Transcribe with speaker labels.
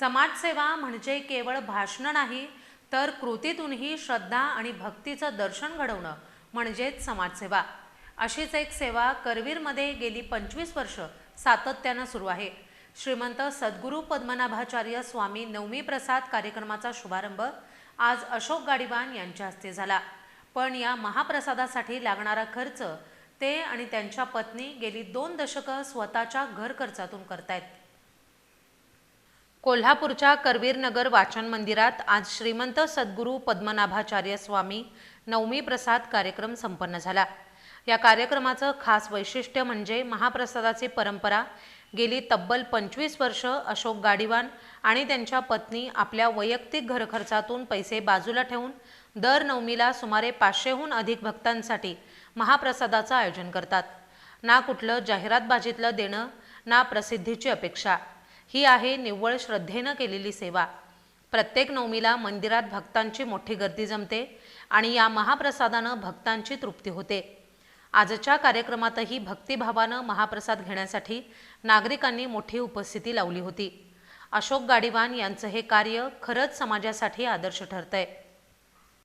Speaker 1: समाजसेवा म्हणजे केवळ भाषण नाही तर कृतीतूनही श्रद्धा आणि भक्तीचं दर्शन घडवणं म्हणजेच समाजसेवा. अशीच एक सेवा करवीरमध्ये गेली पंचवीस वर्ष सातत्यानं सुरू आहे. श्रीमंत सद्गुरू पद्मनाभाचार्य स्वामी नवमी प्रसाद कार्यक्रमाचा शुभारंभ आज अशोक गाडीवान यांच्या हस्ते झाला. पण या महाप्रसादासाठी लागणारा खर्च ते आणि त्यांच्या पत्नी गेली दोन दशकं स्वतःच्या घर खर्चातून करतायत. कोल्हापूरच्या करवीरनगर वाचन मंदिरात आज श्रीमंत सद्गुरू पद्मनाभाचार्य स्वामी नवमी प्रसाद कार्यक्रम संपन्न झाला. या कार्यक्रमाचं खास वैशिष्ट्य म्हणजे महाप्रसादाची परंपरा गेली तब्बल पंचवीस वर्ष अशोक गाडीवान आणि त्यांच्या पत्नी आपल्या वैयक्तिक घरखर्चातून पैसे बाजूला ठेवून दर नवमीला सुमारे पाचशेहून अधिक भक्तांसाठी महाप्रसादाचं आयोजन करतात. ना कुठलं जाहिरातबाजीतलं देणं ना प्रसिद्धीची अपेक्षा. ही आहे निव्वळ श्रद्धेनं केलेली सेवा. प्रत्येक नवमीला मंदिरात भक्तांची मोठी गर्दी जमते आणि या महाप्रसादानं भक्तांची तृप्ती होते. आजच्या कार्यक्रमातही भक्तिभावानं महाप्रसाद घेण्यासाठी नागरिकांनी मोठी उपस्थिती लावली होती. अशोक गाडीवान यांचं हे कार्य खरंच समाजासाठी आदर्श ठरतंय.